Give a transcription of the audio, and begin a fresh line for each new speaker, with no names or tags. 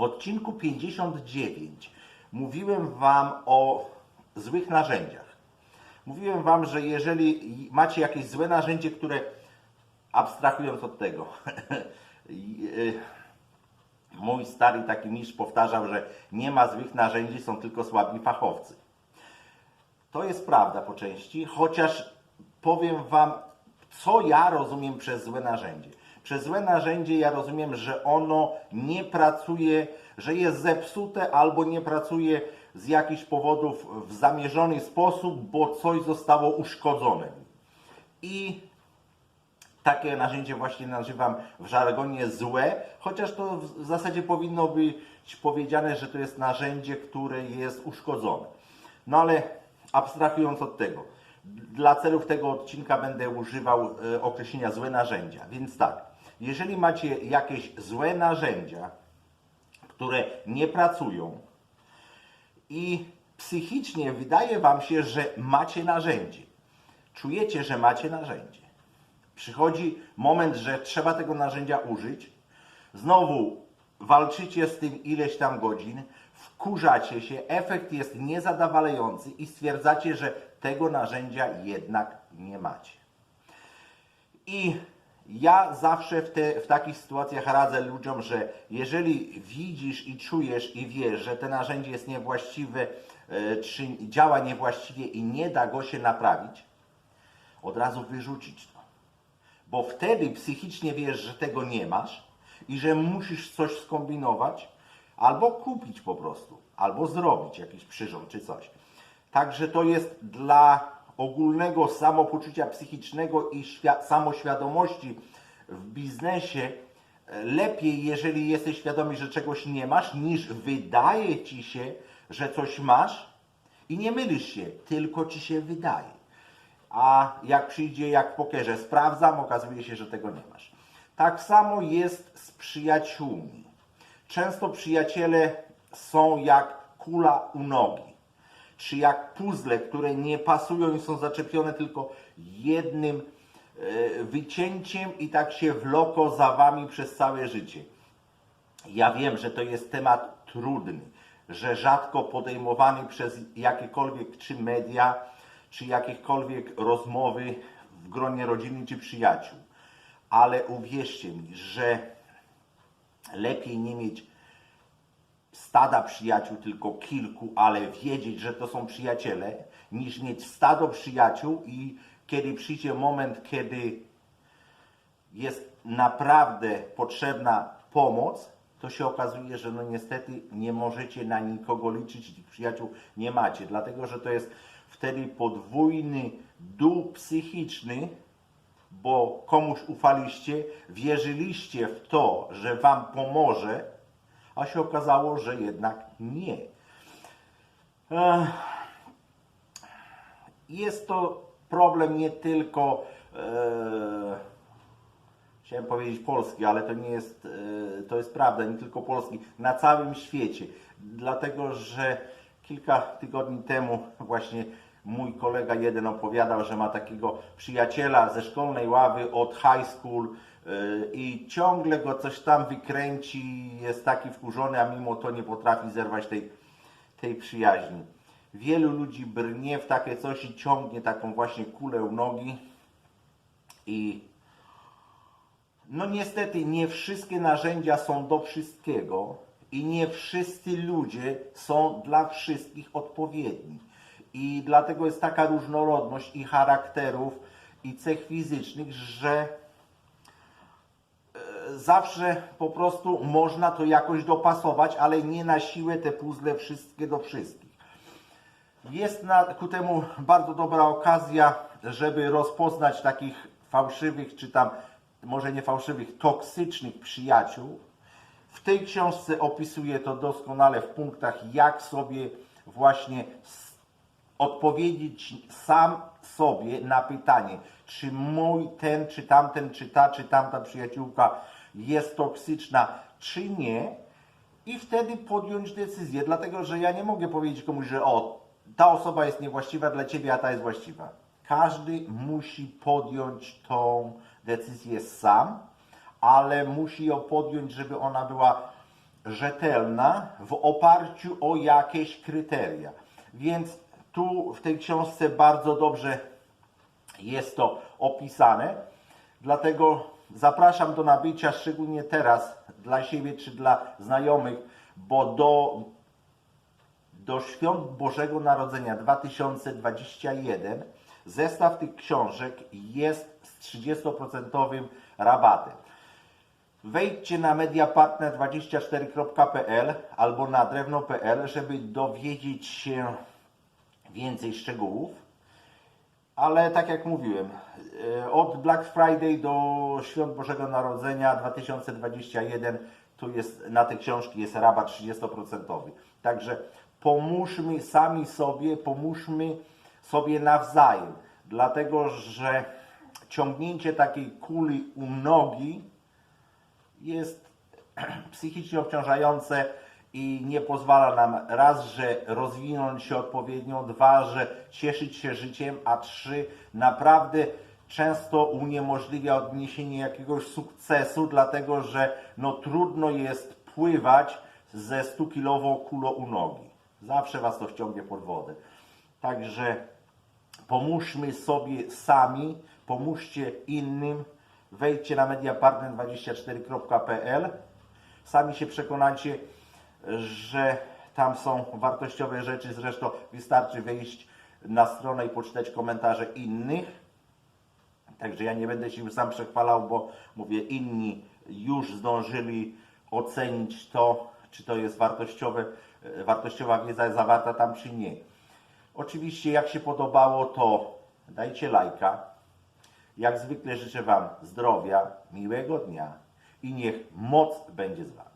W odcinku 59 mówiłem Wam o złych narzędziach. Mówiłem Wam, że jeżeli macie jakieś złe narzędzie, które abstrahując od tego, mój stary taki mistrz powtarzał, że nie ma złych narzędzi, są tylko słabi fachowcy. To jest prawda po części, chociaż powiem Wam, co ja rozumiem przez złe narzędzie. Przez złe narzędzie ja rozumiem, że ono nie pracuje, że jest zepsute albo nie pracuje z jakichś powodów w zamierzony sposób, bo coś zostało uszkodzone. I takie narzędzie właśnie nazywam w żargonie złe, chociaż to w zasadzie powinno być powiedziane, że to jest narzędzie, które jest uszkodzone. No ale abstrahując od tego, dla celów tego odcinka będę używał e, określenia złe narzędzia. Więc tak, jeżeli macie jakieś złe narzędzia, które nie pracują i psychicznie wydaje Wam się, że macie narzędzie, czujecie, że macie narzędzie, przychodzi moment, że trzeba tego narzędzia użyć, znowu walczycie z tym ileś tam godzin, wkurzacie się, efekt jest niezadowalający i stwierdzacie, że tego narzędzia jednak nie macie. I ja zawsze w, te, w takich sytuacjach radzę ludziom, że jeżeli widzisz i czujesz i wiesz, że to narzędzie jest niewłaściwe, e, czy działa niewłaściwie i nie da go się naprawić, od razu wyrzucić to. Bo wtedy psychicznie wiesz, że tego nie masz i że musisz coś skombinować, albo kupić po prostu, albo zrobić jakiś przyrząd czy coś. Także to jest dla ogólnego samopoczucia psychicznego i świa- samoświadomości w biznesie e, lepiej, jeżeli jesteś świadomy, że czegoś nie masz, niż wydaje ci się, że coś masz i nie mylisz się, tylko ci się wydaje. A jak przyjdzie, jak w pokerze, sprawdzam, okazuje się, że tego nie masz. Tak samo jest z przyjaciółmi. Często przyjaciele są jak kula u nogi, czy jak puzzle, które nie pasują i są zaczepione tylko jednym e, wycięciem i tak się wloko za wami przez całe życie. Ja wiem, że to jest temat trudny, że rzadko podejmowany przez jakiekolwiek czy media, czy jakiekolwiek rozmowy w gronie rodziny czy przyjaciół. Ale uwierzcie mi, że lepiej nie mieć stada przyjaciół, tylko kilku, ale wiedzieć, że to są przyjaciele, niż mieć stado przyjaciół i kiedy przyjdzie moment, kiedy jest naprawdę potrzebna pomoc, to się okazuje, że no niestety nie możecie na nikogo liczyć, tych przyjaciół nie macie, dlatego że to jest wtedy podwójny dół psychiczny, bo komuś ufaliście, wierzyliście w to, że wam pomoże, a się okazało, że jednak nie. Jest to problem nie tylko, e, chciałem powiedzieć polski, ale to nie jest, e, to jest prawda, nie tylko polski, na całym świecie. Dlatego, że kilka tygodni temu właśnie mój kolega jeden opowiadał, że ma takiego przyjaciela ze szkolnej ławy od high school yy, i ciągle go coś tam wykręci, jest taki wkurzony, a mimo to nie potrafi zerwać tej, tej przyjaźni. Wielu ludzi brnie w takie coś i ciągnie taką właśnie kulę u nogi i no niestety nie wszystkie narzędzia są do wszystkiego i nie wszyscy ludzie są dla wszystkich odpowiedni. I dlatego jest taka różnorodność i charakterów, i cech fizycznych, że e, zawsze po prostu można to jakoś dopasować, ale nie na siłę te puzzle wszystkie do wszystkich. Jest na, ku temu bardzo dobra okazja, żeby rozpoznać takich fałszywych, czy tam może nie fałszywych, toksycznych przyjaciół. W tej książce opisuję to doskonale w punktach, jak sobie właśnie s- odpowiedzieć sam sobie na pytanie, czy mój ten, czy tamten, czy ta, czy tamta przyjaciółka jest toksyczna, czy nie. I wtedy podjąć decyzję, dlatego że ja nie mogę powiedzieć komuś, że o, ta osoba jest niewłaściwa dla ciebie, a ta jest właściwa. Każdy musi podjąć tą decyzję sam, ale musi ją podjąć, żeby ona była rzetelna w oparciu o jakieś kryteria. Więc tu w tej książce bardzo dobrze jest to opisane. Dlatego zapraszam do nabycia, szczególnie teraz dla siebie czy dla znajomych, bo do, do świąt Bożego Narodzenia 2021 zestaw tych książek jest z 30% rabatem. Wejdźcie na mediapartner24.pl albo na drewno.pl, żeby dowiedzieć się więcej szczegółów. Ale tak jak mówiłem, e, od Black Friday do Świąt Bożego Narodzenia 2021 tu jest na te książki jest rabat 30%. Także pomóżmy sami sobie, pomóżmy sobie nawzajem. Dlatego, że ciągnięcie takiej kuli u nogi jest psychicznie obciążające i nie pozwala nam raz, że rozwinąć się odpowiednio, dwa, że cieszyć się życiem, a trzy, naprawdę często uniemożliwia odniesienie jakiegoś sukcesu, dlatego że no trudno jest pływać ze 100-kilową kulą u nogi. Zawsze Was to wciągnie pod wodę. Także pomóżmy sobie sami, pomóżcie innym. Wejdźcie na mediapartner24.pl. Sami się przekonacie, że tam są wartościowe rzeczy. Zresztą wystarczy wejść na stronę i poczytać komentarze innych. Także ja nie będę się już sam przechwalał, bo mówię, inni już zdążyli ocenić to, czy to jest wartościowe, e, wartościowa wiedza zawarta tam, czy nie. Oczywiście, jak się podobało, to dajcie lajka. Jak zwykle życzę Wam zdrowia, miłego dnia i niech moc będzie z Wami.